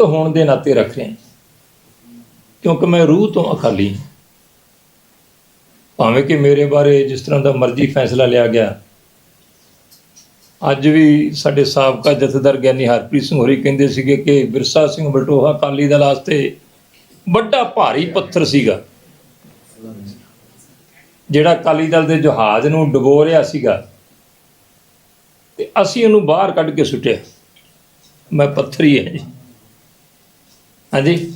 ਸਿੱਖ ਹੋਣ ਦੇ ਨਾਤੇ ਰੱਖ ਰਿਹਾ। ਕਿਉਂਕਿ ਮੈਂ ਰੂਹ ਤੋਂ ਅਕਾਲੀ ਹਾਂ। ਭਾਵੇਂ ਕਿ ਮੇਰੇ ਬਾਰੇ ਜਿਸ ਤਰ੍ਹਾਂ ਦਾ ਮਰਜ਼ੀ ਫੈਸਲਾ ਲਿਆ ਗਿਆ। ਅੱਜ ਵੀ ਸਾਡੇ ਸਾਬਕਾ ਜਥੇਦਾਰ ਗਿਆਨੀ ਹਰਪ੍ਰੀਤ ਸਿੰਘ ਹੋਰੀ ਕਹਿੰਦੇ ਸੀਗੇ ਕਿ ਬਿਰਸਾ ਸਿੰਘ ਬਟੋਹਾ ਅਕਾਲੀ ਦਲ ਵਾਸਤੇ ਵੱਡਾ ਭਾਰੀ ਪੱਥਰ ਸੀਗਾ। ਜਿਹੜਾ ਅਕਾਲੀ ਦਲ ਦੇ ਜਹਾਜ਼ ਨੂੰ ਡੁਬੋ ਰਿਹਾ ਸੀਗਾ ਤੇ ਅਸੀਂ ਉਹਨੂੰ ਬਾਹਰ ਕੱਢ ਕੇ ਸੁੱਟਿਆ। ਮੈਂ ਪੱਥਰ ਹੀ ਹੈ ਜੀ। ਹਾਂਜੀ?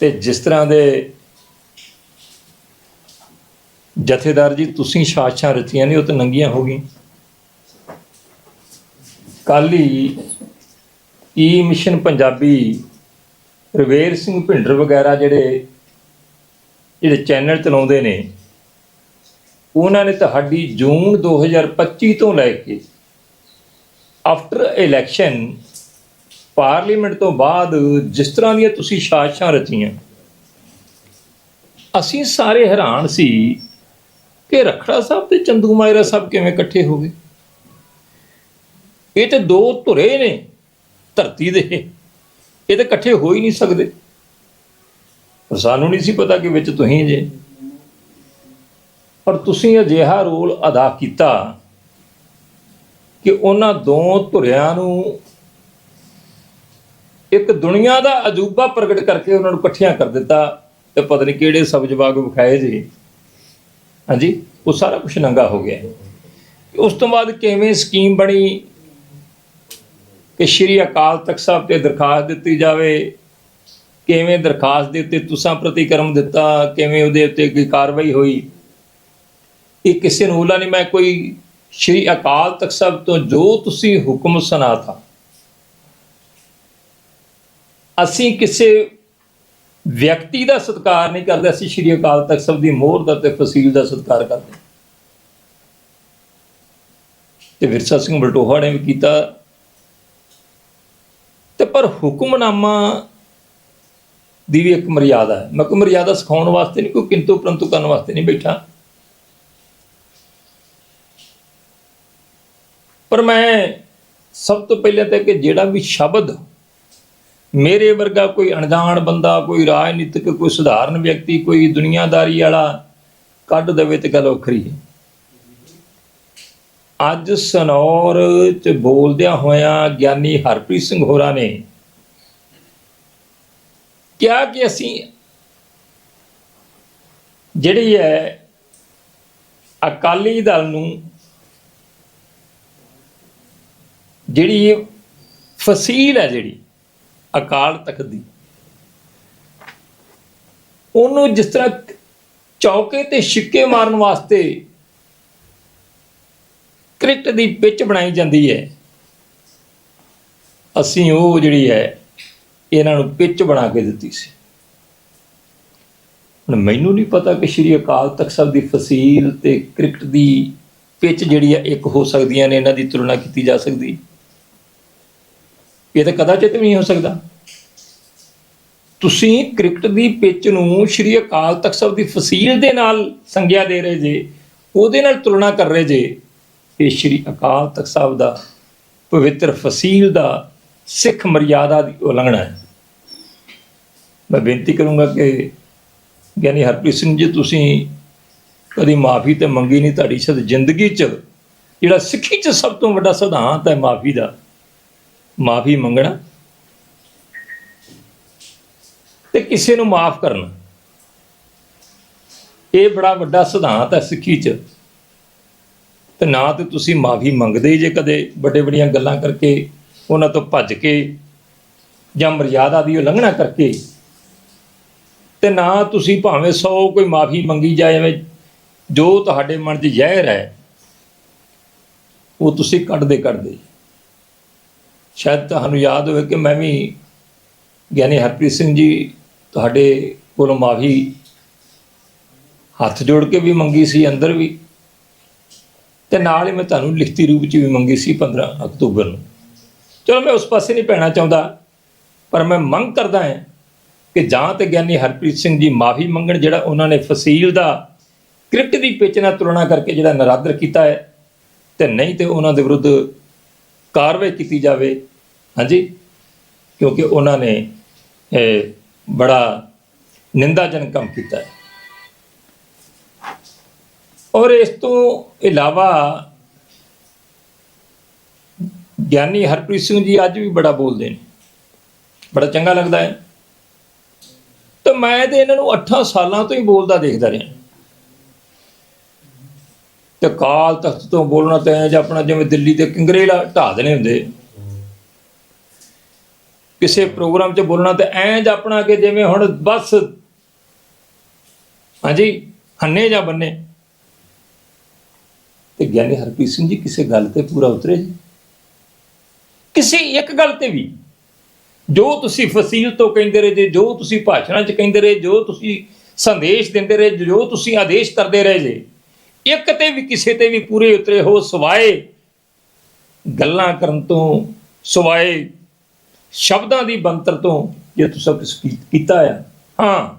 ਤੇ ਜਿਸ ਤਰ੍ਹਾਂ ਦੇ ਜਥੇਦਾਰ ਜੀ, ਤੁਸੀਂ ਸਾਸ਼ਾਂ ਰਚੀਆਂ ਨੇ, ਉਹ ਤਾਂ ਨੰਗੀਆਂ ਹੋ ਗਈਆਂ। ਕੱਲ੍ਹ ਹੀ e ਈ ਮਿਸ਼ਨ ਪੰਜਾਬੀ ਰਵੇਰ ਸਿੰਘ ਭਿੰਡਰ ਵਗੈਰਾ ਜਿਹੜੇ ਜਿਹੜੇ ਚੈਨਲ ਚਲਾਉਂਦੇ ਨੇ, ਉਹਨਾਂ ਨੇ ਤੁਹਾਡੀ ਜੂਨ 2025 ਤੋਂ ਲੈ ਕੇ ਆਫਟਰ ਇਲੈਕਸ਼ਨ ਪਾਰਲੀਮੈਂਟ ਤੋਂ ਬਾਅਦ ਜਿਸ ਤਰ੍ਹਾਂ ਦੀਆਂ ਤੁਸੀਂ ਸਾਜ਼ਿਸ਼ਾਂ ਰਚੀਆਂ, ਅਸੀਂ ਸਾਰੇ ਹੈਰਾਨ ਸੀ ਕਿ ਰਖੜਾ ਸਾਹਿਬ ਤੇ ਚੰਦੂ ਮਾਇਰਾ ਸਾਹਿਬ ਕਿਵੇਂ ਇਕੱਠੇ ਹੋ ਗਏ। ਇਹ ਤੇ ਦੋ ਧੁਰੇ ਨੇ ਧਰਤੀ ਦੇ, ਇਹ ਤਾਂ ਇਕੱਠੇ ਹੋ ਹੀ ਨਹੀਂ ਸਕਦੇ। ਸਾਨੂੰ ਨਹੀਂ ਸੀ ਪਤਾ ਕਿ ਵਿੱਚ ਤੁਸੀਂ ਜੇ। ਪਰ ਤੁਸੀਂ ਅਜਿਹਾ ਰੋਲ ਅਦਾ ਕੀਤਾ ਕਿ ਉਹਨਾਂ ਦੋ ਧੁਰਿਆਂ ਨੂੰ ਇੱਕ ਦੁਨੀਆ ਦਾ ਅਜੂਬਾ ਪ੍ਰਗਟ ਕਰਕੇ ਉਹਨਾਂ ਨੂੰ ਇਕੱਠਿਆਂ ਕਰ ਦਿੱਤਾ ਤੇ ਪਤਾ ਨਹੀਂ ਕਿਹੜੇ ਸਬਜ਼ ਬਾਗ ਵਿਖਾਏ ਜੀ। ਹਾਂਜੀ, ਉਹ ਸਾਰਾ ਕੁਝ ਨੰਗਾ ਹੋ ਗਿਆ। ਉਸ ਤੋਂ ਬਾਅਦ ਕਿਵੇਂ ਸਕੀਮ ਬਣੀ ਕਿ ਸ਼੍ਰੀ ਅਕਾਲ ਤਖਤ ਸਾਹਿਬ ਤੇ ਦਰਖਾਸਤ ਦਿੱਤੀ ਜਾਵੇ? ਕਿਵੇਂ ਦਰਖਾਸਤ ਦੇ ਉੱਤੇ ਤੁਸਾਂ ਪ੍ਰਤੀਕਰਮ ਦਿੱਤਾ? ਕਿਵੇਂ ਉਹਦੇ ਉੱਤੇ ਕੋਈ ਕਾਰਵਾਈ ਹੋਈ? ਇਹ ਕਿਸੇ ਨੂੰ ਹੁਲਾ ਨਹੀਂ ਮੈਂ ਕੋਈ ਸ਼੍ਰੀ ਅਕਾਲ ਤਖਤ ਸਾਹਿਬ ਤੋਂ ਜੋ ਤੁਸੀਂ ਹੁਕਮ ਸੁਣਾਤਾ ਅਸੀਂ ਕਿਸੇ ਵਿਅਕਤੀ ਦਾ ਸਤਿਕਾਰ ਨਹੀਂ ਕਰਦੇ, ਅਸੀਂ ਸ਼੍ਰੀ ਅਕਾਲ ਤਖਤ ਸਾਹਿਬ ਦੀ ਮੋਹਰ ਦਾ ਤੇ ਫਸੀਲ ਦਾ ਸਤਿਕਾਰ ਕਰਦੇ ਹਾਂ। ਤੇ ਵਿਰਸਾ ਸਿੰਘ ਬਲਟੋਹਾ ਨੇ ਵੀ ਕੀਤਾ। ਤੇ ਪਰ ਹੁਕਮਨਾਮਾ ਦੀ ਵੀ ਇੱਕ ਮਰਿਆਦਾ ਹੈ। ਮੈਂ ਕੋਈ ਮਰਿਆਦਾ ਸਿਖਾਉਣ ਵਾਸਤੇ ਨਹੀਂ, ਕੋਈ ਕਿੰਤੂ ਪਰੰਤੂ ਕਰਨ ਵਾਸਤੇ ਨਹੀਂ ਬੈਠਾ। ਪਰ ਮੈਂ ਸਭ ਤੋਂ ਪਹਿਲਾਂ ਤਾਂ ਕਿ ਜਿਹੜਾ ਵੀ ਸ਼ਬਦ ਮੇਰੇ ਵਰਗਾ ਕੋਈ ਅਣਜਾਣ ਬੰਦਾ, ਕੋਈ ਰਾਜਨੀਤਿਕ, ਕੋਈ ਸਧਾਰਨ ਵਿਅਕਤੀ, ਕੋਈ ਦੁਨੀਆਦਾਰੀ ਵਾਲਾ ਕੱਢ ਦੇਵੇ ਤੇ ਗੱਲ ਵੱਖਰੀ ਹੈ। ਅੱਜ ਸਨੌਰ ਚ ਬੋਲਦਿਆਂ ਹੋਇਆਂ ਗਿਆਨੀ ਹਰਪ੍ਰੀਤ ਸਿੰਘ ਹੋਰਾਂ ਨੇ ਕਿਹਾ ਕਿ ਅਸੀਂ ਜਿਹੜੀ ਹੈ ਅਕਾਲੀ ਦਲ ਨੂੰ ਜਿਹੜੀ ਫਸੀਲ ਹੈ ਜਿਹੜੀ ਅਕਾਲ ਤਖਤ ਦੀ। ਉਹਨੂੰ ਜਿਸ ਤਰ੍ਹਾਂ ਚੌਕੇ ਤੇ ਛਿੱਕੇ ਮਾਰਨ ਵਾਸਤੇ ਕ੍ਰਿਕਟ ਦੀ ਪਿੱਚ ਬਣਾਈ ਜਾਂਦੀ ਹੈ, ਅਸੀਂ ਉਹ ਜਿਹੜੀ ਹੈ, ਇਹਨਾਂ ਨੂੰ ਪਿੱਚ ਬਣਾ ਕੇ ਦਿੱਤੀ ਸੀ। ਹੁਣ ਮੈਨੂੰ ਨਹੀਂ ਪਤਾ ਕਿ ਸ਼੍ਰੀ ਅਕਾਲ ਤਖਤ ਸਾਹਿਬ ਦੀ ਫਸੀਲ ਤੇ ਕ੍ਰਿਕਟ ਦੀ ਪਿੱਚ ਜਿਹੜੀ ਹੈ, ਇੱਕ ਹੋ ਸਕਦੀਆਂ ਨੇ ਇਹਨਾਂ ਦੀ ਤੁਲਨਾ ਕੀਤੀ ਜਾ ਸਕਦੀ। ਇਹ ਤਾਂ ਕਦਾਚਿਤ ਵੀ ਨਹੀਂ ਹੋ ਸਕਦਾ। ਤੁਸੀਂ ਕ੍ਰਿਕਟ ਦੀ ਪਿੱਚ ਨੂੰ ਸ਼੍ਰੀ ਅਕਾਲ ਤਖਤ ਸਾਹਿਬ ਦੀ ਫਸੀਲ ਦੇ ਨਾਲ ਸੰਗਿਆ ਦੇ ਰਹੇ ਜੇ, ਉਹਦੇ ਨਾਲ ਤੁਲਨਾ ਕਰ ਰਹੇ ਜੇ, ਇਹ ਸ਼੍ਰੀ ਅਕਾਲ ਤਖਤ ਸਾਹਿਬ ਦਾ ਪਵਿੱਤਰ ਫਸੀਲ ਦਾ ਸਿੱਖ ਮਰਿਆਦਾ ਦੀ ਉਲੰਘਣਾ ਹੈ। ਮੈਂ ਬੇਨਤੀ ਕਰੂੰਗਾ ਕਿ ਗਿਆਨੀ ਹਰਪ੍ਰੀਤ ਸਿੰਘ ਜੀ, ਤੁਸੀਂ ਕਦੀ ਮਾਫੀ ਤੇ ਮੰਗੀ ਨਹੀਂ, ਤੁਹਾਡੀ ਸ਼ਾਇਦ ਜ਼ਿੰਦਗੀ 'ਚ ਜਿਹੜਾ ਸਿੱਖੀ 'ਚ ਸਭ ਤੋਂ ਵੱਡਾ ਸਿਧਾਂਤ ਹੈ ਮਾਫੀ ਦਾ। ਮਾਫੀ ਮੰਗਣਾ ਤੇ ਕਿਸੇ ਨੂੰ ਮਾਫ ਕਰਨਾ। ਇਹ ਬੜਾ ਵੱਡਾ ਸਿਧਾਂਤ ਹੈ ਸਿੱਖੀ 'ਚ। ਤੇ ਨਾ ਤੇ ਤੁਸੀਂ ਮਾਫੀ ਮੰਗਦੇ ਜੇ ਕਦੇ ਵੱਡੇ ਵੱਡੀਆਂ ਗੱਲਾਂ ਕਰਕੇ ਉਹਨਾਂ ਤੋਂ ਭੱਜ ਕੇ ਜਾਂ ਮਰਿਆਦਾ ਦੀ ਉਲੰਘਣਾ ਕਰਕੇ। ਤੇ ਨਾ ਤੁਸੀਂ ਭਾਵੇਂ 100 ਕੋਈ ਮਾਫੀ ਮੰਗੀ ਜਾਏ ਜੋ ਤੁਹਾਡੇ ਮਨ 'ਚ ਜ਼ਹਿਰ ਹੈ, ਉਹ ਤੁਸੀਂ ਕੱਢਦੇ ਕੱਢਦੇ ਸ਼ਾਇਦ ਤੁਹਾਨੂੰ ਯਾਦ ਹੋਵੇ ਕਿ ਮੈਂ ਵੀ ਗਿਆਨੀ ਹਰਪ੍ਰੀਤ ਸਿੰਘ ਜੀ ਤੁਹਾਡੇ ਕੋਲੋਂ ਮਾਫੀ ਹੱਥ ਜੋੜ ਕੇ ਵੀ ਮੰਗੀ ਸੀ, ਅੰਦਰ ਵੀ। ਤੇ ਨਾਲ ਹੀ ਮੈਂ ਤੁਹਾਨੂੰ ਲਿਖਤੀ ਰੂਪ 'ਚ ਵੀ ਮੰਗੀ ਸੀ 15 ਅਕਤੂਬਰ ਨੂੰ। ਚਲੋ ਮੈਂ ਉਸ ਪਾਸੇ ਨਹੀਂ ਪੈਣਾ ਚਾਹੁੰਦਾ, ਪਰ ਮੈਂ ਮੰਗ ਕਰਦਾ ਹਾਂ ਕਿ ਜਾਂ ਤੇ ਗਿਆਨੀ ਹਰਪ੍ਰੀਤ ਸਿੰਘ ਜੀ ਮਾਫੀ ਮੰਗਣ ਜਿਹੜਾ ਉਹਨਾਂ ਨੇ ਫਸੀਲ ਦਾ ਕ੍ਰਿਕਟ ਦੀ ਪਿੱਚ ਨਾਲ ਤੁਲਨਾ ਕਰਕੇ ਜਿਹੜਾ ਨਰਾਦਰ ਕੀਤਾ ਹੈ, ਤੇ ਨਹੀਂ ਤੇ ਉਹਨਾਂ ਦੇ ਵਿਰੁੱਧ ਕਾਰਵਾਈ ਕੀਤੀ ਜਾਵੇ, ਹਾਂਜੀ? ਕਿਉਂਕਿ ਉਹਨਾਂ ਨੇ, ਇਹ, ਬੜਾ ਨਿੰਦਾਜਨਕ ਕੰਮ ਕੀਤਾ ਹੈ। ਔਰ ਇਸ ਤੋਂ ਇਲਾਵਾ ਗਿਆਨੀ ਹਰਪ੍ਰੀਤ ਸਿੰਘ ਜੀ ਅੱਜ ਵੀ ਬੜਾ ਬੋਲਦੇ ਨੇ। ਬੜਾ ਚੰਗਾ ਲੱਗਦਾ ਹੈ। ਤਾਂ ਮੈਂ ਤੇ ਇਹਨਾਂ ਨੂੰ 8 ਸਾਲਾਂ ਤੋਂ ਹੀ ਬੋਲਦਾ ਦੇਖਦਾ ਰਿਹਾ। ਤੇ ਕਾਲ ਤਖਤ ਤੋਂ ਬੋਲਣਾ ਤੇ ਇੰਜ ਆਪਣਾ ਜਿਵੇਂ ਦਿੱਲੀ ਦੇ ਕਿੰਗਰੇ ਲਾ ਢਾ ਦੇਣੇ ਹੁੰਦੇ। ਕਿਸੇ ਪ੍ਰੋਗਰਾਮ 'ਚ ਬੋਲਣਾ ਤੇ ਇੰਜ ਆਪਣਾ ਕਿ ਜਿਵੇਂ ਹੁਣ ਬਸ ਹਾਂਜੀ ਹੰਨੇ ਜਾਂ ਬੰਨੇ। ਤੇ ਗਿਆਨੀ ਹਰਪ੍ਰੀਤ ਸਿੰਘ ਜੀ ਕਿਸੇ ਗੱਲ ਤੇ ਪੂਰਾ ਉਤਰੇ ਜੀ। ਕਿਸੇ ਇੱਕ ਗੱਲ ਤੇ ਵੀ। ਜੋ ਤੁਸੀਂ ਫਸੀਲ ਤੋਂ ਕਹਿੰਦੇ ਰਹੇ ਜੇ, ਜੋ ਤੁਸੀਂ ਭਾਸ਼ਣਾਂ 'ਚ ਕਹਿੰਦੇ ਰਹੇ, ਜੋ ਤੁਸੀਂ ਸੰਦੇਸ਼ ਦਿੰਦੇ ਰਹੇ, ਜੋ ਤੁਸੀਂ ਆਦੇਸ਼ ਕਰਦੇ ਰਹੇ ਜੇ। ਇੱਕ ਤੇ ਵੀ ਕਿਸੇ ਤੇ ਵੀ ਪੂਰੇ ਉਤਰੇ ਹੋ ਸਵਾਏ ਗੱਲਾਂ ਕਰਨ ਤੋਂ, ਸਵਾਏ ਸ਼ਬਦਾਂ ਦੀ ਬੰਤਰ ਤੋਂ ਜੇ ਤੁਸੀਂ ਕੁਛ ਕੀਤਾ ਆ। ਹਾਂ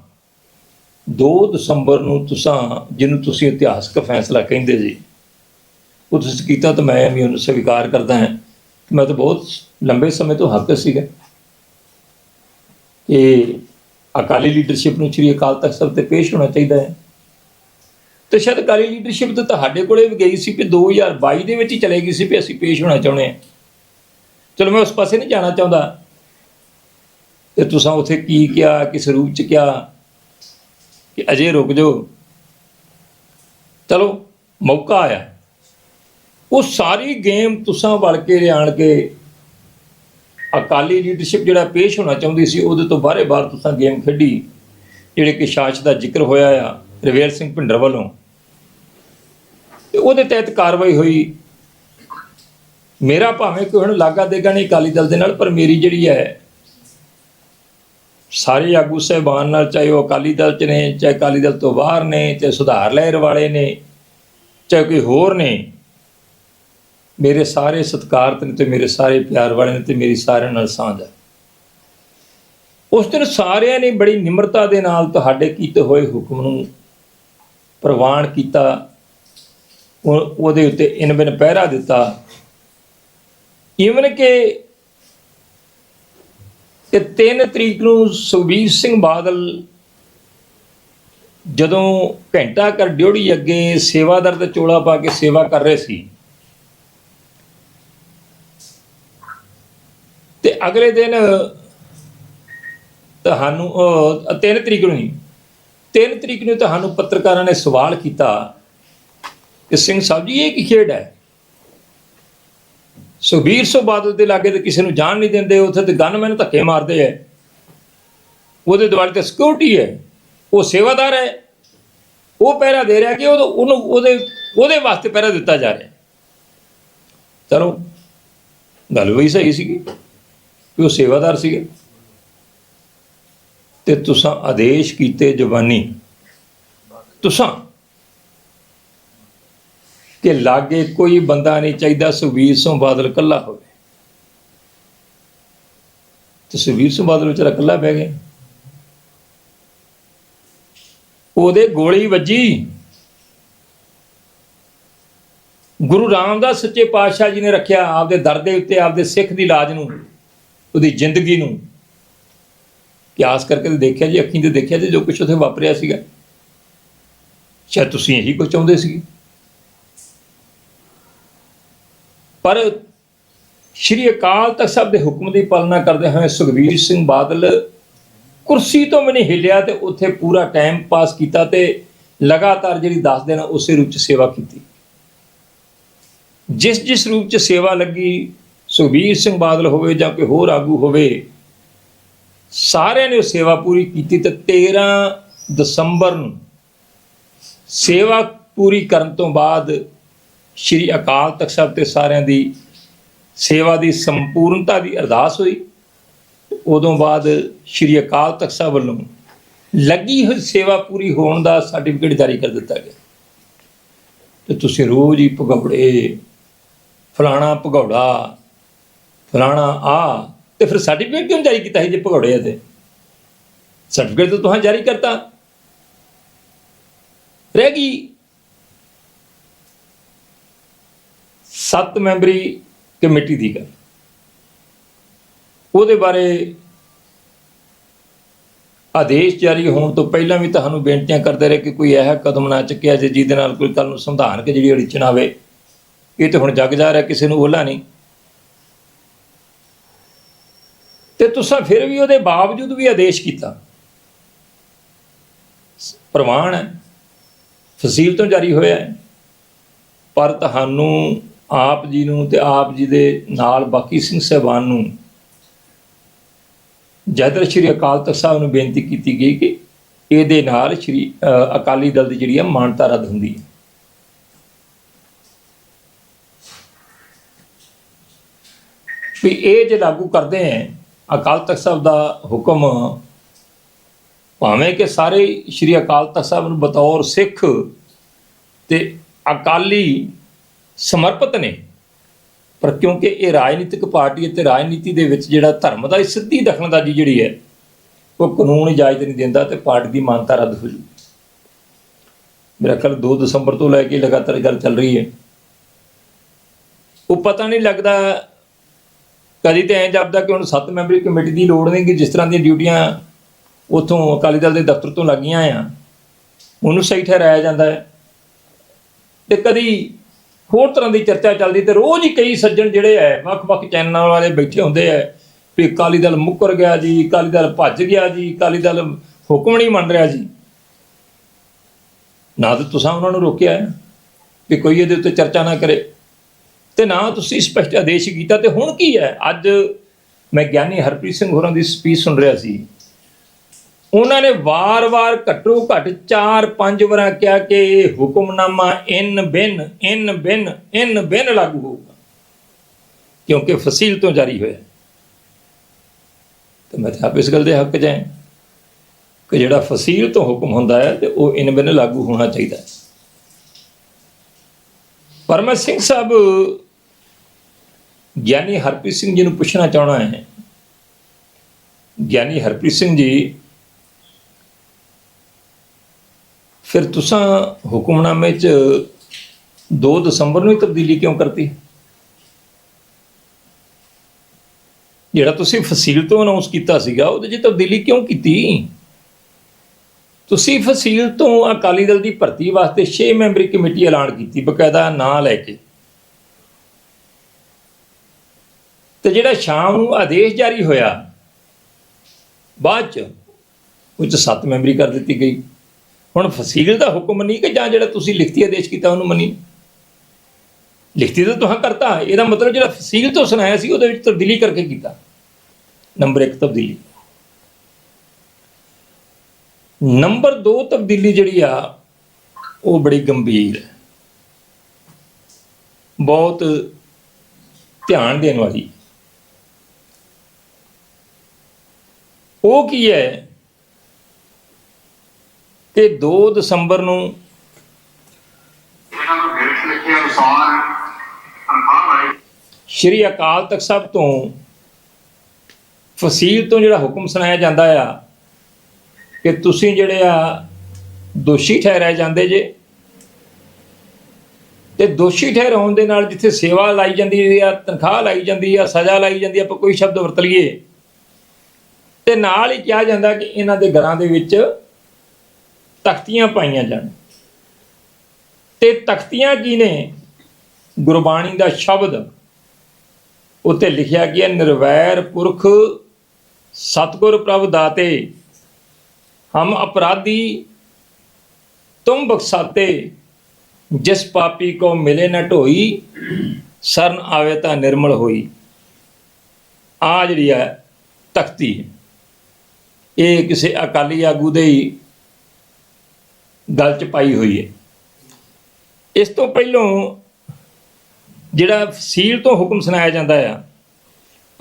2 ਦਸੰਬਰ ਨੂੰ ਤੁਸੀਂ, ਜਿਹਨੂੰ ਤੁਸੀਂ ਇਤਿਹਾਸਕ ਫੈਸਲਾ ਕਹਿੰਦੇ ਜੀ, ਉਹ ਤੁਸੀਂ ਕੀਤਾ ਤਾਂ ਮੈਂ ਵੀ ਉਹਨੂੰ ਸਵੀਕਾਰ ਕਰਦਾ ਹਾਂ। ਮੈਂ ਤਾਂ ਬਹੁਤ ਲੰਬੇ ਸਮੇਂ ਤੋਂ ਹੱਕ ਸੀਗਾ ਕਿ ਅਕਾਲੀ ਲੀਡਰਸ਼ਿਪ ਨੂੰ ਸ਼੍ਰੀ ਅਕਾਲ ਤਖਤ ਸਾਹਿਬ ਤੇ ਪੇਸ਼ ਹੋਣਾ ਚਾਹੀਦਾ ਹੈ। ਤੇ ਸ਼ਾਇਦ ਅਕਾਲੀ ਲੀਡਰਸ਼ਿਪ ਤਾਂ ਤੁਹਾਡੇ ਕੋਲੇ ਵੀ ਗਈ ਸੀ ਕਿ 2022 ਦੇ ਵਿੱਚ ਹੀ ਚਲੇ ਗਈ ਸੀ ਵੀ ਅਸੀਂ ਪੇਸ਼ ਹੋਣਾ ਚਾਹੁੰਦੇ ਹਾਂ। ਚਲੋ ਮੈਂ ਉਸ ਪਾਸੇ ਨਹੀਂ ਜਾਣਾ ਚਾਹੁੰਦਾ। ਤੇ ਤੁਸੀਂ ਉੱਥੇ ਕੀ ਕਿਹਾ, ਕਿਸ ਰੂਪ ਚ ਕਿਹਾ? ਕਿ ਅਜੇ ਰੁਕ ਜਾਓ। ਚਲੋ, ਮੌਕਾ ਆਇਆ। ਉਹ ਸਾਰੀ ਗੇਮ ਤੁਸਾਂ ਵਲ ਕੇ ਲਿਆਣ ਕੇ ਅਕਾਲੀ ਲੀਡਰਸ਼ਿਪ ਜਿਹੜਾ ਪੇਸ਼ ਹੋਣਾ ਚਾਹੁੰਦੀ ਸੀ, ਉਹਦੇ ਤੋਂ ਬਾਹਰੇ ਬਾਹਰ ਤੁਸਾਂ ਗੇਮ ਖੇਡੀ, ਜਿਹੜੇ ਕਿ ਸ਼ਾਸਤ ਦਾ ਜ਼ਿਕਰ ਹੋਇਆ ਆ ਰਵੇਲ ਸਿੰਘ ਭਿੰਡਰ ਵੱਲੋਂ। ਤੇ ਉਹਦੇ ਤਹਿਤ ਕਾਰਵਾਈ ਹੋਈ। ਮੇਰਾ ਭਾਵੇਂ ਕੋਈ ਹੁਣ ਲਾਗਾ ਦੇਗਾ ਨਹੀਂ ਅਕਾਲੀ ਦਲ ਦੇ ਨਾਲ, ਪਰ ਮੇਰੀ ਜਿਹੜੀ ਹੈ, ਸਾਰੇ ਆਗੂ ਸਹਿਬਾਨ ਨਾਲ, ਚਾਹੇ ਉਹ ਅਕਾਲੀ ਦਲ ਚ ਨੇ, ਚਾਹੇ ਅਕਾਲੀ ਦਲ ਤੋਂ ਬਾਹਰ ਨੇ, ਚਾਹੇ ਸੁਧਾਰ ਲਹਿਰ ਵਾਲੇ ਨੇ, ਚਾਹੇ ਕੋਈ ਹੋਰ ਨੇ, ਮੇਰੇ ਸਾਰੇ ਸਤਿਕਾਰਤ ਨੇ ਤੇ ਮੇਰੇ ਸਾਰੇ ਪਿਆਰ ਵਾਲੇ ਨੇ ਤੇ ਮੇਰੀ ਸਾਰਿਆਂ ਨਾਲ ਸਾਂਝ ਹੈ। ਉਸ ਦਿਨ ਸਾਰਿਆਂ ਨੇ ਬੜੀ ਨਿਮਰਤਾ ਦੇ ਨਾਲ ਤੁਹਾਡੇ ਕੀਤੇ ਹੋਏ ਹੁਕਮ ਨੂੰ ਪ੍ਰਵਾਨ ਕੀਤਾ। ਉਹਦੇ ਉੱਤੇ ਇਨ ਬਿਨ ਪਹਿਰਾ ਦਿੱਤਾ। ਈਵਨ ਕਿ ਇਹ 3 ਤਰੀਕ ਨੂੰ ਸੁਖਬੀਰ ਸਿੰਘ ਬਾਦਲ ਜਦੋਂ ਘੰਟਾ ਕਰ ਡਿਊਟੀ ਅੱਗੇ ਸੇਵਾਦਾਰ ਤੇ ਚੋਲਾ ਪਾ ਕੇ ਸੇਵਾ ਕਰ ਰਹੇ ਸੀ। ਤੇ ਅਗਲੇ ਦਿਨ ਤੁਹਾਨੂੰ ਉਹ 3 ਤਰੀਕ ਨੂੰ ਹੀ 3 ਤਰੀਕ ਨੂੰ ਤੁਹਾਨੂੰ ਪੱਤਰਕਾਰਾਂ ਨੇ ਸਵਾਲ ਕੀਤਾ ਕਿ ਸਿੰਘ ਸਾਹਿਬ ਜੀ, ਇਹ ਕੀ ਖੇਡ ਹੈ? ਸੁਖਬੀਰ ਸਿੰਘ ਬਾਦਲ ਦੇ ਲਾਗੇ ਤੇ ਕਿਸੇ ਨੂੰ ਜਾਣ ਨਹੀਂ ਦਿੰਦੇ, ਉੱਥੇ ਤੇ ਗਨਮੈਨ ਧੱਕੇ ਮਾਰਦੇ ਐ। ਉਹਦੇ ਦੁਆਲੇ ਤੇ ਸਿਕਿਉਰਿਟੀ ਹੈ ਉਹ ਸੇਵਾਦਾਰ ਹੈ ਉਹ ਪਹਿਰਾ ਦੇ ਰਿਹਾ ਕਿ ਉਹ ਉਹਨੂੰ, ਉਹਦੇ ਉਹਦੇ ਵਾਸਤੇ ਪਹਿਰਾ ਦਿੱਤਾ ਜਾ ਰਿਹਾ। ਚਲੋ, ਗੱਲ ਵੀ ਸਹੀ ਸੀਗੀ ਕਿ ਉਹ ਸੇਵਾਦਾਰ ਸੀਗੇ। ਤੇ ਤੁਸੀਂ ਆਦੇਸ਼ ਕੀਤੇ ਜਵਾਨੀ। ਤੁਸੀਂ ਕਿ ਲਾਗੇ ਕੋਈ ਬੰਦਾ ਨਹੀਂ ਚਾਹੀਦਾ ਸੁਖਬੀਰ ਸਿੰਘ ਬਾਦਲ ਕੱਲਾ ਹੋਵੇ। ਤੇ ਸੁਖਬੀਰ ਸਿੰਘ ਬਾਦਲ ਵਿਚਾਰਾ ਕੱਲਾ ਬਹਿ ਗਿਆ। ਉਹਦੇ ਗੋਲੀ ਵੱਜੀ। ਗੁਰੂ ਰਾਮਦਾਸ ਸੱਚੇ ਪਾਤਸ਼ਾਹ ਜੀ ਨੇ ਰੱਖਿਆ ਆਪਦੇ ਦਰ ਦੇ ਉੱਤੇ, ਆਪਦੇ ਸਿੱਖ ਦੀ ਲਾਜ ਨੂੰ, ਉਹਦੀ ਜ਼ਿੰਦਗੀ ਨੂੰ। ਕਿਆਸ ਕਰਕੇ ਦੇਖਿਆ ਜੀ, ਅੱਖੀਂ ਤੇ ਦੇਖਿਆ ਜੀ ਜੋ ਕੁਝ ਉੱਥੇ ਵਾਪਰਿਆ ਸੀਗਾ। ਸ਼ਾਇਦ ਤੁਸੀਂ ਇਹੀ ਕੁਝ ਚਾਹੁੰਦੇ ਸੀ ਪਰ ਸ਼੍ਰੀ ਅਕਾਲ ਤਖਤ ਸਾਹਿਬ ਦੇ ਹੁਕਮ ਦੀ ਪਾਲਣਾ ਕਰਦੇ ਹੋਏ ਸੁਖਬੀਰ ਸਿੰਘ ਬਾਦਲ ਕੁਰਸੀ ਤੋਂ ਵੀ ਨਹੀਂ ਹਿੱਲਿਆ ਤੇ ਉੱਥੇ ਪੂਰਾ ਟਾਈਮ ਪਾਸ ਕੀਤਾ ਤੇ ਲਗਾਤਾਰ ਜਿਹੜੀ 10 ਦਿਨ ਉਸੇ ਰੂਪ ਚ ਸੇਵਾ ਕੀਤੀ। ਜਿਸ ਜਿਸ ਰੂਪ ਚ ਸੇਵਾ ਲੱਗੀ, ਸੁਖਬੀਰ ਸਿੰਘ ਬਾਦਲ ਹੋਵੇ ਜਾਂ ਕੋਈ ਹੋਰ ਆਗੂ ਹੋਵੇ, ਸਾਰਿਆਂ ਨੇ ਉਹ ਸੇਵਾ ਪੂਰੀ ਕੀਤੀ ਤੇ 13 ਦਸੰਬਰ ਨੂੰ ਸੇਵਾ ਪੂਰੀ ਕਰਨ ਤੋਂ ਬਾਅਦ ਸ਼੍ਰੀ ਅਕਾਲ ਤਖਤ ਸਾਹਿਬ ਤੇ ਸਾਰਿਆਂ ਦੀ ਸੇਵਾ ਦੀ ਸੰਪੂਰਨਤਾ ਦੀ ਅਰਦਾਸ ਹੋਈ। ਉਦੋਂ ਬਾਅਦ ਸ਼੍ਰੀ ਅਕਾਲ ਤਖਤ ਸਾਹਿਬ ਵੱਲੋਂ ਲੱਗੀ ਹੋਈ ਸੇਵਾ ਪੂਰੀ ਹੋਣ ਦਾ ਸਰਟੀਫਿਕੇਟ ਜਾਰੀ ਕਰ ਦਿੱਤਾ ਗਿਆ। ਤੇ ਤੁਸੀਂ ਰੋਜ਼ ਹੀ ਭਗੌੜੇ, ਫਲਾਣਾ ਭਗੌੜਾ, ਫਲਾਣਾ ਆ, ਤੇ ਫਿਰ ਸਰਟੀਫਿਕੇਟ ਕਿਉਂ ਜਾਰੀ ਕੀਤਾ ਸੀ ਜੇ ਭਗੌੜੇ ਆ ਤੇ? ਸਰਟੀਫਿਕੇਟ ਤਾਂ ਤੁਸੀਂ ਜਾਰੀ ਕਰਤਾ। ਰਹਿ ਗਈ। ਸੱਤ ਮੈਂਬਰੀ ਕਮੇਟੀ ਦੀ ਗੱਲ। ਉਹਦੇ ਬਾਰੇ ਆਦੇਸ਼ ਜਾਰੀ ਹੋਣ ਤੋਂ ਪਹਿਲਾਂ ਵੀ ਤੁਹਾਨੂੰ ਬੇਨਤੀਆਂ ਕਰਦੇ ਰਹੇ ਕਿ ਕੋਈ ਇਹੋ ਕਦਮ ਨਾ ਚੁੱਕਿਆ ਜੇ ਜਿਹਦੇ ਨਾਲ ਕੋਈ ਕੱਲ ਨੂੰ ਸੰਵਿਧਾਨ ਕਿ ਜਿਹੜੀ ਅੜਿੱਚਣ ਆਵੇ, ਇਹ ਤਾਂ ਹੁਣ ਜਗ ਜਾ ਰਿਹਾ, ਕਿਸੇ ਨੂੰ ਓਲਾ ਨਹੀਂ। ਤੇ ਤੁਸੀਂ ਫਿਰ ਵੀ ਉਹਦੇ ਬਾਵਜੂਦ ਵੀ ਆਦੇਸ਼ ਕੀਤਾ। ਪ੍ਰਮਾਣ ਹੈ ਫਸੀਲ ਤੋਂ ਜਾਰੀ ਹੋਇਆ ਹੈ, ਪਰ ਤੁਹਾਨੂੰ ਆਪ ਜੀ ਨੂੰ ਤੇ ਆਪ ਜੀ ਦੇ ਨਾਲ ਬਾਕੀ ਸਿੰਘ ਸਹਿਬਾਨ ਨੂੰ ਜਦਰ ਸ਼੍ਰੀ ਅਕਾਲ ਤਖਤ ਸਾਹਿਬ ਨੂੰ ਬੇਨਤੀ ਕੀਤੀ ਗਈ ਕਿ ਇਹਦੇ ਨਾਲ ਸ਼੍ਰੀ ਅਕਾਲੀ ਦਲ ਦੀ ਜਿਹੜੀ ਹੈ ਮਾਨਤਾ ਰੱਦ ਹੁੰਦੀ ਹੈ। ਵੀ ਇਹ ਜੇ ਲਾਗੂ ਕਰਦੇ ਹੈ, ਅਕਾਲ ਤਖਤ ਸਾਹਿਬ ਦਾ ਹੁਕਮ ਭਾਵੇਂ ਕਿ ਸਾਰੇ ਸ਼੍ਰੀ ਅਕਾਲ ਤਖਤ ਸਾਹਿਬ ਨੂੰ ਬਤੌਰ ਸਿੱਖ ਤੇ ਅਕਾਲੀ ਸਮਰਪਿਤ ਨੇ। ਪਰ ਕਿਉਂਕਿ ਇਹ ਰਾਜਨੀਤਿਕ ਪਾਰਟੀ ਅਤੇ ਰਾਜਨੀਤੀ ਦੇ ਵਿੱਚ ਜਿਹੜਾ ਧਰਮ ਦਾ ਇਹ ਸਿੱਧੀ ਦਖਲਅੰਦਾਜ਼ੀ ਜਿਹੜੀ ਹੈ, ਉਹ ਕਾਨੂੰਨ ਇਜਾਜ਼ਤ ਨਹੀਂ ਦਿੰਦਾ ਤੇ ਪਾਰਟੀ ਦੀ ਮਾਨਤਾ ਰੱਦ ਹੋ ਜੂ। ਮੇਰਾ ਖਿਆਲ 2 ਦਸੰਬਰ ਤੋਂ ਲੈ ਕੇ ਲਗਾਤਾਰ ਗੱਲ ਚੱਲ ਰਹੀ ਹੈ। ਉਹ ਪਤਾ ਨਹੀਂ ਲੱਗਦਾ, ਕਦੀ ਤਾਂ ਐਂ ਜਾਪਦਾ ਕਿ ਹੁਣ ਸੱਤ ਮੈਂਬਰੀ ਕਮੇਟੀ ਦੀ ਲੋੜ ਨਹੀਂ ਕਿ ਜਿਸ ਤਰ੍ਹਾਂ ਦੀਆਂ ਡਿਊਟੀਆਂ ਉਥੋਂ ਅਕਾਲੀ ਦਲ ਦੇ ਦਫ਼ਤਰ ਤੋਂ ਲੱਗੀਆਂ ਆ, ਉਹਨੂੰ ਸਹੀ ਠਹਿਰਾਇਆ ਜਾਂਦਾ ਹੈ। ਤੇ ਕਦੀ ਹੋਰ ਤਰ੍ਹਾਂ ਦੀ ਚਰਚਾ ਚੱਲਦੀ ਤੇ ਰੋਜ਼ ਹੀ ਕਈ ਸੱਜਣ ਜਿਹੜੇ ਐ, ਵੱਖ-ਵੱਖ ਚੈਨਲਾਂ ਵਾਲੇ ਬੈਠੇ ਹੁੰਦੇ ਐ, ਵੀ ਅਕਾਲੀ ਦਲ ਮੁੱਕਰ ਗਿਆ ਜੀ, ਅਕਾਲੀ ਦਲ ਭੱਜ ਗਿਆ ਜੀ, ਅਕਾਲੀ ਦਲ ਹੁਕਮ ਨਹੀਂ ਮੰਨ ਰਿਹਾ ਜੀ। ਨਾ ਤਾਂ ਤੁਸੀਂ ਉਹਨਾਂ ਨੂੰ ਰੋਕਿਆ ਹੈ ਵੀ ਕੋਈ ਇਹਦੇ ਉੱਤੇ ਚਰਚਾ ਨਾ ਕਰੇ। ਤੇ ਨਾ ਤੁਸੀਂ ਸਪਸ਼ਟ ਆਦੇਸ਼ ਕੀਤਾ ਤੇ ਹੁਣ ਕੀ ਹੈ ਅੱਜ ਮੈਂ ਗਿਆਨੀ ਹਰਪ੍ਰੀਤ ਸਿੰਘ ਹੋਰਾਂ ਦੀ ਸਪੀਚ ਸੁਣ ਰਿਹਾ ਸੀ। ਉਹਨਾਂ ਨੇ ਵਾਰ-ਵਾਰ ਘੱਟੋ ਘੱਟ 4-5 ਵਾਰਾਂ ਕਿਹਾ ਕਿ ਇਹ ਹੁਕਮਨਾਮਾ ਇਨ ਬਿਨ ਇਨ ਬਿਨ ਇਨ ਬਿਨ ਲਾਗੂ ਹੋਊਗਾ। ਕਿਉਂਕਿ ਫਸੀਲ ਤੋਂ ਜਾਰੀ ਹੋਇਆ ਤੇ ਮੈਂ ਤਾਂ ਆਪ ਇਸ ਗੱਲ ਦੇ ਹੱਕ 'ਚ ਹਾਂ ਕਿ ਜਿਹੜਾ ਫਸੀਲ ਤੋਂ ਹੁਕਮ ਹੁੰਦਾ ਹੈ ਤੇ ਉਹ ਇਨ ਬਿਨ ਲਾਗੂ ਹੋਣਾ ਚਾਹੀਦਾ ਹੈ। ਪਰਮਤ ਸਿੰਘ ਸਾਹਿਬ, ਗਿਆਨੀ ਹਰਪ੍ਰੀਤ ਸਿੰਘ ਜੀ ਨੂੰ ਪੁੱਛਣਾ ਚਾਹਣਾ ਹੈ। ਗਿਆਨੀ ਹਰਪ੍ਰੀਤ ਸਿੰਘ ਜੀ ਫਿਰ ਤੁਸੀਂ ਹੁਕਮਨਾਮੇ 'ਚ 2 ਦਸੰਬਰ ਨੂੰ ਹੀ ਤਬਦੀਲੀ ਕਿਉਂ ਕਰਤੀ? ਜਿਹੜਾ ਤੁਸੀਂ ਫਸੀਲ ਤੋਂ ਅਨਾਉਂਸ ਕੀਤਾ ਸੀਗਾ, ਉਹਦੇ 'ਚ ਤਬਦੀਲੀ ਕਿਉਂ ਕੀਤੀ? ਤੁਸੀਂ ਫਸੀਲ ਤੋਂ ਅਕਾਲੀ ਦਲ ਦੀ ਭਰਤੀ ਵਾਸਤੇ 6 ਮੈਂਬਰੀ ਕਮੇਟੀ ਐਲਾਨ ਕੀਤੀ, ਬਕਾਇਦਾ ਨਾਂ ਲੈ ਕੇ। ਤੇ ਜਿਹੜਾ ਸ਼ਾਮ ਨੂੰ ਆਦੇਸ਼ ਜਾਰੀ ਹੋਇਆ, ਬਾਅਦ ਚ ਉਹ 'ਚ 7 ਮੈਂਬਰੀ ਕਰ ਦਿੱਤੀ ਗਈ। ਹੁਣ ਫਸੀਲ ਦਾ ਹੁਕਮ ਨਹੀਂ ਕਿ ਜਾਂ ਜਿਹੜਾ ਤੁਸੀਂ ਲਿਖਤੀ ਆਦੇਸ਼ ਕੀਤਾ ਉਹਨੂੰ ਮੰਨੀ? ਲਿਖਤੀ ਤਾਂ ਤੁਹਾਂ ਕਰਤਾ। ਇਹਦਾ ਮਤਲਬ ਜਿਹੜਾ ਫਸੀਲ ਤੋਂ ਸੁਣਾਇਆ ਸੀ, ਉਹਦੇ ਵਿੱਚ ਤਬਦੀਲੀ ਕਰਕੇ ਕੀਤਾ। ਨੰਬਰ 1 ਤਬਦੀਲੀ। ਨੰਬਰ 2 ਤਬਦੀਲੀ ਜਿਹੜੀ ਆ, ਉਹ ਬੜੀ ਗੰਭੀਰ ਹੈ। ਬਹੁਤ ਧਿਆਨ ਦੇਣ ਵਾਲੀ। ਉਹ ਕੀ ਹੈ? ਕਿ 2 ਦਸੰਬਰ ਨੂੰ ਸ਼੍ਰੀ ਅਕਾਲ ਤਖਤ ਸਾਹਿਬ ਤੋਂ ਫਸੀਲ ਤੋਂ ਜਿਹੜਾ ਹੁਕਮ ਸੁਣਾਇਆ ਜਾਂਦਾ ਆ ਕਿ ਤੁਸੀਂ ਜਿਹੜੇ ਆ ਦੋਸ਼ੀ ਠਹਿਰਾਏ ਜਾਂਦੇ ਜੇ ਤੇ ਦੋਸ਼ੀ ਠਹਿਰਾਉਣ ਦੇ ਨਾਲ ਜਿੱਥੇ ਸੇਵਾ ਲਾਈ ਜਾਂਦੀ ਆ ਤਨਖਾਹ ਲਾਈ ਜਾਂਦੀ ਆ ਸਜ਼ਾ ਲਾਈ ਜਾਂਦੀ ਆ ਆਪਾਂ ਕੋਈ ਸ਼ਬਦ ਵਰਤ ਲਈਏ ਤੇ ਨਾਲ ਹੀ ਕਿਹਾ ਜਾਂਦਾ ਕਿ ਇਹਨਾਂ ਦੇ ਘਰਾਂ ਦੇ ਵਿੱਚ ਤਖਤੀਆਂ ਪਾਈਆਂ ਜਾਣ। ਤੇ ਤਖਤੀਆਂ ਕੀ ਨੇ? ਗੁਰਬਾਣੀ ਦਾ ਸ਼ਬਦ। ਉੱਤੇ ਲਿਖਿਆ ਗਿਆ, ਨਿਰਵੈਰ ਪੁਰਖ ਸਤਗੁਰ ਪ੍ਰਭ ਦਾਤੇ, ਹਮ ਅਪਰਾਧੀ ਤੁਮ ਬਖਸ਼ਾਤੇ, ਜਿਸ ਪਾਪੀ ਕੋ ਮਿਲੇ ਨ ਢੋਈ, ਸਰਨ ਆਵੇ ਤਾਂ ਨਿਰਮਲ ਹੋਈ। ਆ ਜਿਹੜੀ ਹੈ ਤਖਤੀ। ਇਹ ਕਿਸੇ ਅਕਾਲੀ ਆਗੂ ਦੇ ਹੀ ਗੱਲ ਚ ਪਾਈ ਹੋਈ ਹੈ। ਇਸ ਤੋਂ ਪਹਿਲਾਂ ਜਿਹੜਾ ਸੀਲ ਤੋਂ ਹੁਕਮ ਸੁਣਾਇਆ ਜਾਂਦਾ ਆ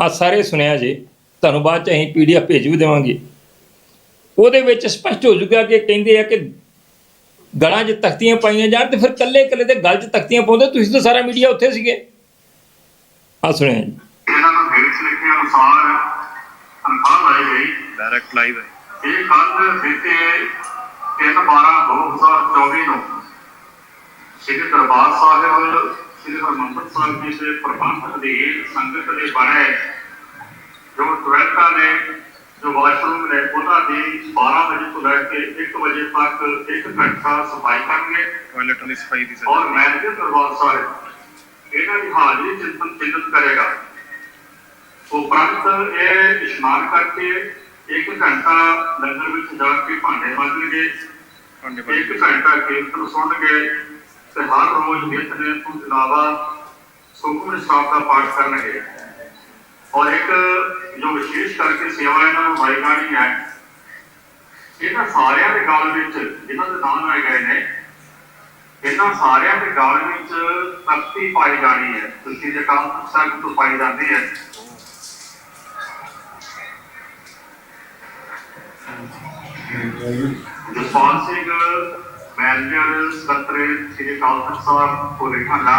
ਆ ਸਾਰੇ ਸੁਣਿਆ ਜੇ ਤੁਹਾਨੂੰ ਬਾਅਦ ਚ ਅਸੀਂ ਪੀਡੀਐਫ ਭੇਜ ਵੀ ਦੇਵਾਂਗੇ। ਉਹਦੇ ਵਿੱਚ ਸਪਸ਼ਟ ਹੋ ਜੂਗਾ ਕਿ ਕਹਿੰਦੇ ਆ ਕਿ ਗਲਾਂ 'ਚ ਤਖਤੀਆਂ ਪਾਈਆਂ ਜਾਣ ਤੇ ਫਿਰ ਕੱਲੇ ਕੱਲੇ ਦੇ ਗਲ 'ਚ ਤਖਤੀਆਂ ਪਾਉਂਦੇ ਤੁਸੀਂ ਤਾਂ ਸਾਰਾ ਮੀਡੀਆ ਉੱਥੇ ਸੀਗੇ। ਆ ਸੁਣਿਆ ਜੀ। ਇਹਨਾਂ ਨੂੰ ਹੇਠ ਲਿਖੇ ਅਨੁਸਾਰ ਤਨਖਾਹ ਵਾਲੀ ਗਈ। ਡਾਇਰੈਕਟ ਲਾਈਵ ਹੈ। ਇਹ ਕੱਲ ਬੀਤੇ 3 12 2024 ਨੂੰ। ਸ੍ਰੀ ਦਰਬਾਰ ਸਾਹਿਬ ਸ੍ਰੀ ਹਰਿਮੰਦਰ ਸਾਹਿਬ ਜੀ ਦੇ ਪ੍ਰਬੰਧ ਅਧੀਨ ਸੰਗਤ ਦੇ ਬਾਰੇ ਜੋ ਟਵੈਲਟਾਂ ਨੇ ਜੋ ਵਾਸ਼ਰੂਮ ਨੇ ਉਹਨਾਂ ਦੀ 12 ਵਜੇ ਤੋਂ ਲੈ ਕੇ 1 ਵਜੇ ਤੱਕ 1 ਘੰਟਾ ਸਫ਼ਾਈ ਕਰਨਗੇ। ਟਾਇਲਟ ਦੀ ਸਫ਼ਾਈ ਦੀ ਔਰ ਮੈਨੇਜਰ ਦਰਬਾਰ ਸਾਹਿਬ ਇਹਨਾਂ ਦੀ ਹਾਜ਼ਰੀ ਚਿੰਤਨ ਚਿੰਤਨ ਕਰੇਗਾ। ਉਪਰੰਤ ਇਹ ਇਸ਼ਨਾਨ ਕਰਕੇ 1 ਘੰਟਾ ਲੰਗਰ ਵਿੱਚ ਜਾ ਕੇ ਭਾਂਡੇ ਮਾਂਜਣਗੇ ਭਾਂਡੇ ਇੱਕ ਘੰਟਾ ਕੀਰਤਨ ਸੁਣਨਗੇ ਤੇ ਹਰ ਰੋਜ਼ ਨਿਤਨੇਮ ਤੋਂ ਇਲਾਵਾ ਸੁਖਮਨੀ ਸਾਹਿਬ ਦਾ ਪਾਠ ਕਰਨਗੇ। ਔਰ ਇੱਕ ਜੋ ਵਿਸ਼ੇਸ਼ ਕਰਕੇ ਸੇਵਾ ਇਹਨਾਂ ਨੂੰ ਵਾਈ ਜਾਣੀ ਹੈ ਇਹਨਾਂ ਸਾਰਿਆਂ ਦੇ ਗਲ ਵਿੱਚ ਜਿਨ੍ਹਾਂ ਦੇ ਨਾਮ ਆਏ ਗਏ ਨੇ ਇਹਨਾਂ ਸਾਰਿਆਂ ਦੇ ਗਲ ਵਿੱਚ ਤਖਤੀ ਪਾਈ ਜਾਣੀ ਹੈ। ਤੁਸੀਂ ਜੇ ਕੰਮ ਸਾਹਿਬ ਤੋਂ ਪਾਈ ਜਾਂਦੀ ਹੈ ਜਸਪਾਲ ਸਿੰਘ ਮੈਨੇਜਰ ਸਕੱਤਰੇ ਸ੍ਰੀ ਤਖਤ ਸਾਹਿਬ ਕੋਲੇ ਖਾਨਾ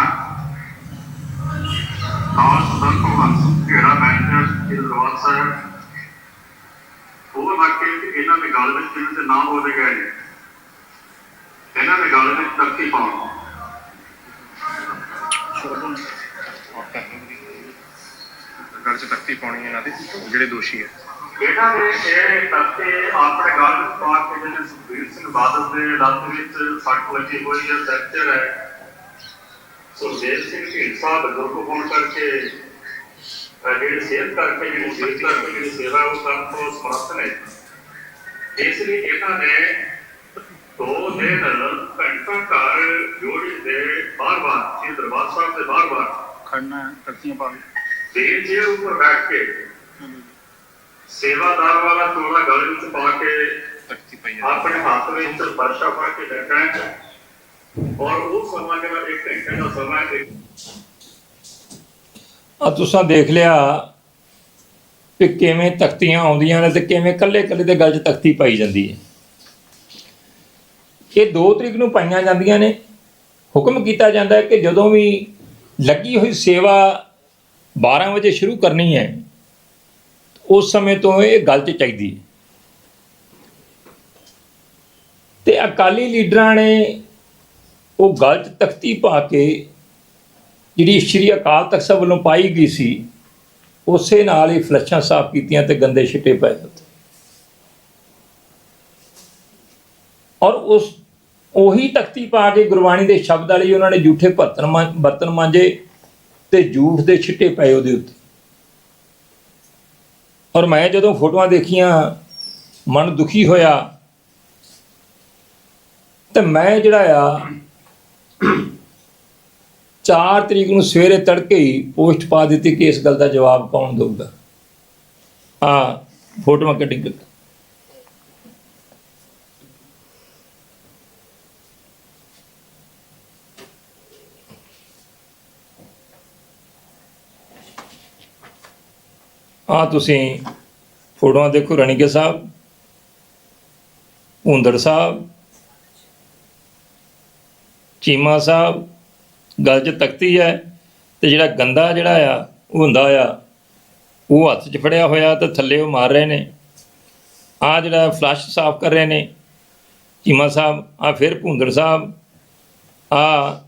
ਨਾਲ ਸਦਰ ਭਗਵਾਨ ਘੇਰਾ ਮੈਨੇਜਰ ਸ੍ਰੀ ਦਰਬਾਰ ਸਾਹਿਬ। ਉਹ ਵਾਕਿਆ ਇਹਨਾਂ ਦੇ ਗੱਲ ਵਿੱਚ ਜਿਹਨਾਂ ਦੇ ਨਾਮ ਬੋਲੇ ਗਏ ਨੇ ਇਹਨਾਂ ਦੇ ਗੱਲ ਵਿੱਚ ਤਖਤੀ ਪਾਉਣ। ਗੱਲ ਚ ਤਖਤੀ ਪਾਉਣੀ ਹੈ ਇਹਨਾਂ ਦੀ ਜਿਹੜੇ ਦੋਸ਼ੀ ਹੈ। ਇਹਨਾਂ ਨੇ ਇਹ ਤਖਤੇ ਆਪਣੇ ਗੱਲ ਪਾ ਕੇ ਜਿਹੜੇ ਸੁਖਬੀਰ ਸਿੰਘ ਬਾਦਲ ਦੇ ਲੱਤ ਵਿੱਚ ਸੱਟ ਲੱਗੀ ਹੋਈ ਹੈ ਫ੍ਰੈਕਚਰ ਹੈ। ਸੁਖਦੇਵ ਸਿੰਘ ਢੀਂਡਸਾ ਬਜ਼ੁਰਗ ਹੋਣ ਕਰਕੇ ਜਿਹੜੀ ਸਿਹਤ ਕਰਕੇ ਜਿਹੜੀ ਸਿਹਤ ਕਰਕੇ ਜਿਹੜੀ ਸੇਵਾ ਉਹ ਕਰਨ ਤੋਂ ਸਮਰੱਥ ਨੇ। ਇਸ ਲਈ ਇਹਨਾਂ ਨੇ ਦੋ ਦਿਨ ਘੰਟਾ ਘਰ ਜੋੜੀ ਦੇ ਬਾਰ-ਬਾਰ ਸ੍ਰੀ ਦਰਬਾਰ ਸਾਹਿਬ ਦੇ ਬਾਰ-ਬਾਰ ਖੜਨਾ ਤਖਤੀਆਂ ਪਾ ਦੇਰ ਚੇਅਰ ਉੱਪਰ ਬੈਠ ਕੇ ਸੇਵਾਦਾਰ ਵਾਲਾ ਚੋਲਾ ਗਲ ਵਿੱਚ ਪਾ ਕੇ ਤਖਤੀ ਪਈ ਆਪਣੇ ਹੱਥ ਵਿੱਚ ਵਰਸ਼ਾ ਪਾ ਕੇ ਬੈਠਣਾ ਹੈ। ਔਰ ਉਹ ਸਮਾਂ ਜਿਹੜਾ ਇੱਕ ਘੰਟੇ ਦਾ ਸਮਾਂ ਹੈ। ਆ ਤੁਸੀਂ ਦੇਖ ਲਿਆ ਕਿ ਕਿਵੇਂ ਤਖਤੀਆਂ ਆਉਂਦੀਆਂ ਨੇ ਤੇ ਕਿਵੇਂ ਕੱਲੇ ਕੱਲੇ ਦੇ ਗੱਲ 'ਚ ਤਖਤੀ ਪਾਈ ਜਾਂਦੀ ਹੈ। ਇਹ 2 ਤਰੀਕ ਨੂੰ ਪਾਈਆਂ ਜਾਂਦੀਆਂ ਨੇ। ਹੁਕਮ ਕੀਤਾ ਜਾਂਦਾ ਹੈ ਕਿ ਜਦੋਂ ਵੀ ਲੱਗੀ ਹੋਈ ਸੇਵਾ 12 ਵਜੇ ਸ਼ੁਰੂ ਕਰਨੀ ਹੈ ਉਸ ਸਮੇਂ ਤੋਂ ਇਹ ਗਲਤ ਚਾਹੀਦੀ ਹੈ। ਤੇ ਅਕਾਲੀ ਲੀਡਰਾਂ ਨੇ ਉਹ ਗਲਤ ਤਖਤੀ ਪਾ ਕੇ ਜਿਹੜੀ ਸ਼੍ਰੀ ਅਕਾਲ ਤਖਤ ਸਾਹਿਬ ਵੱਲੋਂ ਪਾਈ ਗਈ ਸੀ, ਉਸੇ ਨਾਲ ਹੀ ਫਲੱਸ਼ਾਂ ਸਾਫ਼ ਕੀਤੀਆਂ ਤੇ ਗੰਦੇ ਛਿੱਟੇ ਪਏ ਉੱਤੇ ਔਰ ਉਸ, ਉਹੀ ਤਖਤੀ ਪਾ ਕੇ ਗੁਰਬਾਣੀ ਦੇ ਸ਼ਬਦ ਵਾਲੀ ਉਹਨਾਂ ਨੇ ਝੂਠੇ ਬਰਤਨ ਮਾਂ- ਬਰਤਨ ਮਾਂਜੇ ਤੇ ਝੂਠ ਦੇ ਛਿੱਟੇ ਪਏ ਉਹਦੇ ਉੱਤੇ। ਔਰ ਮੈਂ ਜਦੋਂ ਫੋਟੋਆਂ ਦੇਖੀਆਂ, ਮਨ ਦੁਖੀ ਹੋਇਆ, ਤੇ ਮੈਂ ਜਿਹੜਾ ਆ 4 ਤਰੀਕ ਨੂੰ ਸਵੇਰੇ ਤੜਕੇ ਹੀ ਪੋਸਟ ਪਾ ਦਿੱਤੀ ਕਿ ਇਸ ਗੱਲ ਦਾ ਜਵਾਬ ਕੌਣ ਦੇਊਗਾ। ਆ ਫੋਟੋਆਂ ਕੱਢੀ ਆ ਤੁਸੀਂ ਫੋਟੋਆਂ ਦੇਖੋ, ਰਣੀਕੇ ਸਾਹਿਬ ਹੁੰਦੜ ਸਾਹਿਬ, ਚੀਮਾ ਸਾਹਿਬ, ਗੱਲ 'ਚ ਤਖਤੀ ਹੈ ਤੇ ਜਿਹੜਾ ਗੰਦਾ ਜਿਹੜਾ ਆ, ਉਹ ਹੁੰਦਾ ਆ, ਉਹ ਹੱਥ 'ਚ ਫੜਿਆ ਹੋਇਆ ਤੇ ਥੱਲੇ ਉਹ ਮਾਰ ਰਹੇ ਨੇ। ਆ ਜਿਹੜਾ ਫਲੱਸ਼ ਸਾਫ਼ ਕਰ ਰਹੇ ਨੇ, ਚੀਮਾ ਸਾਹਿਬ, ਆ ਫਿਰ ਭੁੰਦੜ ਸਾਹਿਬ, ਆ